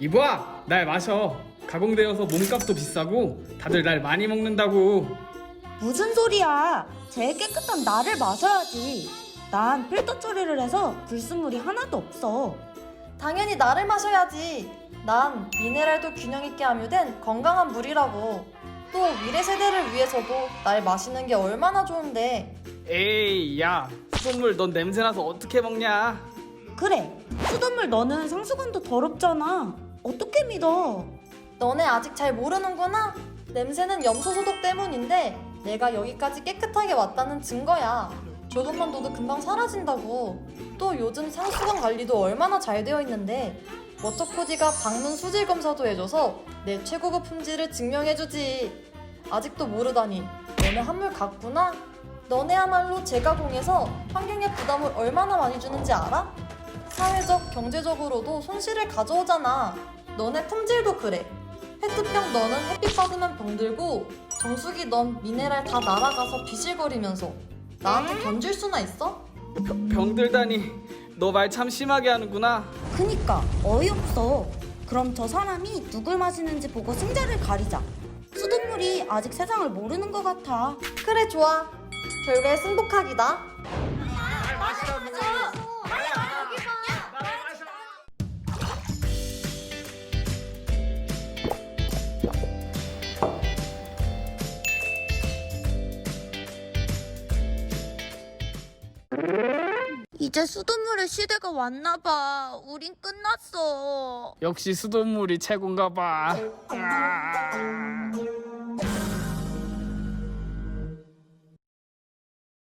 이보아 날 마셔 가공되어서 몸값도 비싸고 다들 날 많이 먹는다고 무슨 소리야? 제일 깨끗한 나를 마셔야지. 난 필터 처리를 해서 불순물이 하나도 없어. 당연히 나를 마셔야지. 난 미네랄도 균형 있게 함유된 건강한 물이라고. 또 미래 세대를 위해서도 날 마시는 게 얼마나 좋은데. 에이 야 수돗물 넌 냄새나서 어떻게 먹냐 그래, 수돗물 너는 상수관도 더럽잖아. 어떻게 믿어? 너네 아직 잘 모르는구나. 냄새는 염소 소독 때문인데 내가 여기까지 깨끗하게 왔다는 증거야. 조금만 둬도 금방 사라진다고. 또 요즘 상수관 관리도 얼마나 잘 되어 있는데 워터코디가 방문 수질 검사도 해줘서 내 최고급 품질을 증명해주지. 아직도 모르다니 너네 한물 같구나. 너네야말로 재가공해서 환경에 부담을 얼마나 많이 주는지 알아? 사회적, 경제적으로도 손실을 가져오잖아. 너네 품질도 그래. 페트병 너는 햇빛 받으면 병들고 정수기 넌 미네랄 다 날아가서 비실거리면서 나한테 견줄 수나 있어? 병, 병들다니 너 말 참 심하게 하는구나 그니까 어이없어. 그럼 저 사람이 누굴 마시는지 보고 승자를 가리자. 수돗물이 아직 세상을 모르는 것 같아. 그래 좋아. 결과에 승복하기다. 이제 수돗물의 시대가 왔나 봐. 우린 끝났어. 역시 수돗물이 최고인가 봐 아.